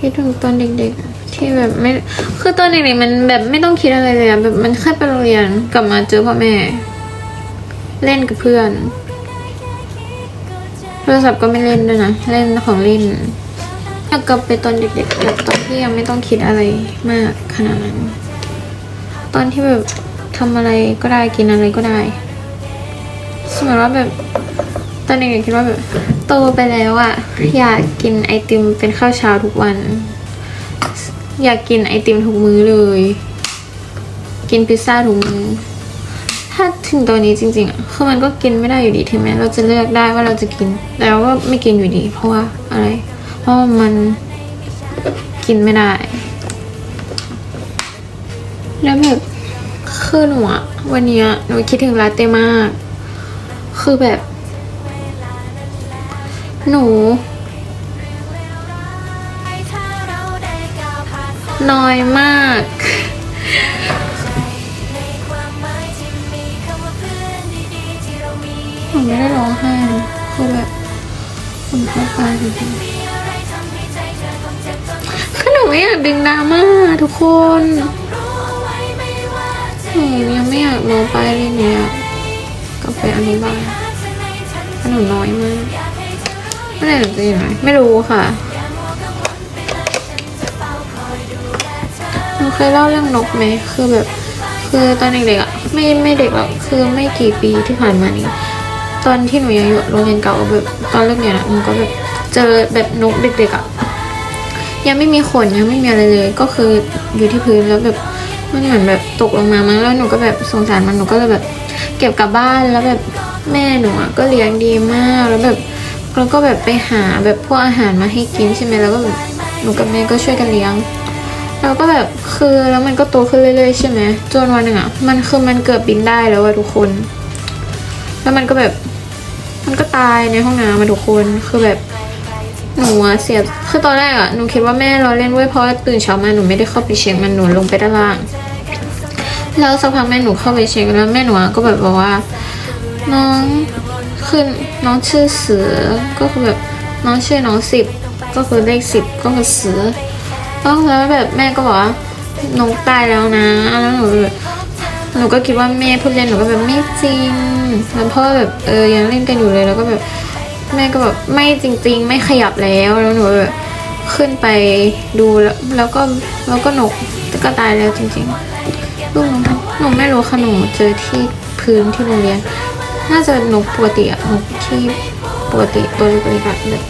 คิดถึงตอนเด็กๆ ที่แบบไม่ คือตอนเด็กๆมันแบบไม่ต้องคิดอะไรเลยอะแบบมันแค่ไปโรงเรียนกลับมาเจอพ่อแม่ เล่นกับเพื่อน โทรศัพท์ก็ไม่เล่นด้วยนะ เล่นของเล่นอยากกลับไปตอนเด็กๆแบบตอนที่ยังไม่ต้องคิดอะไรมากขนาดนั้น ตอนที่แบบทำอะไรก็ได้กินอะไรก็ได้สมมติว่าแบบ ตอนเด็กๆคิดว่าแบบโตไปแล้วอะอยากกินไอติมเป็นข้าวเช้าทุกวัน อยากกินไอติมทุกมื้อเลย กินพิซซ่าทุกมื้อถ้าถึงตอนนี้จริงๆอะคือมันก็กินไม่ได้อยู่ดีถึงแม้เราจะเลือกได้ว่าเราจะกินแต่เราก็ไม่กินอยู่ดี เพราะว่าอะไร เพราะว่ามันกินไม่ได้ แล้วแบบคือหนูอะวันเนี้ยหนูคิดถึงลาเต้มาก คือแบบ หนู น้อยมากหนูไม่ได้ร้องไห้คือแบบผมเข้าไปจริงๆคือหนูไม่อยากดึงดราม่าทุกคนหนูยังไม่อยากมองไปเลยเนี่ยกลับไปอนุบาลเพราะหนูน้อยมาก เมื่อไหร่หนูจะอยู่ไหนไม่รู้ค่ะหนูเคยเล่าเรื่องนกไหมคือแบบ คือตอนเด็กๆอะไม่ไม่เด็กหรอกคือไม่กี่ปีที่ผ่านมานี้ ตอนที่หนูยังอยู่โรงเรียนเก่าแบบตอนเลิกเรียนะหนูก็แบบเจอแบบนกเด็กๆอะยังไม่มีขนยังไม่มีอะไรเลย ก็คืออยู่ที่พื้นแล้วแบบมันเหมือนแบบตกลงมามั้งแล้วหนูก็แบบสงสารมันหนูก็เลยแบบ เก็บกลับบ้านแล้วแบบแม่หนูอะก็เลี้ยงดีมากแล้วแบบ แล้วก็แบบไปหาแบบพวกอาหารมาให้กินใช่ไหมแล้วก็หนูกับแม่ก็ช่วยกันเลี้ยงแล้วก็แบบคือแล้วมันก็โตขึ้นเรื่อยๆใช่ไหมจนวันหนึ่งอะมันคือมันเกือบบินได้แล้วอะทุกคน แล้วมันก็แบบมันก็ตายในห้องน้ำมาทุกคนคือแบบหนูอะเสียคือตอนแรกอะหนูคิดว่าแม่เราเล่นไว้ยเพราะตื่นเช้ามาหนูไม่ได้เข้าไปเช็คมันหนูลงไปด้านล่างแล้วสักพักแม่หนูเข้าไปเช็คแล้วแม่หนูก็แบบบอกว่าน้อง คือน้องชื่อเสือก็คือแบบน้องชื่อน้องสิบก็คือเลขสิบก็คือเสือแล้วแบบแม่ก็บอกว่านกตายแล้วนะแล้วหนูแบบหนูก็คิดว่าแม่พูดเล่นหนูก็แบบไม่จริงแล้วพ่อแบบเออยังเล่นกันอยู่เลยแล้วก็แบบแม่ก็แบบไม่จริง ๆ ไม่ขยับแล้วแล้วหนูแบบขึ้นไปดูแล้วแล้วก็แล้วก็หนกก็ตายแล้วจริงๆลูกนกหนูไม่รู้ค่ะหนูเจอที่พื้นที่โรงเรียน น่าจะนกปกติอะนกที่ปกติตัวเล็กๆอะแบบ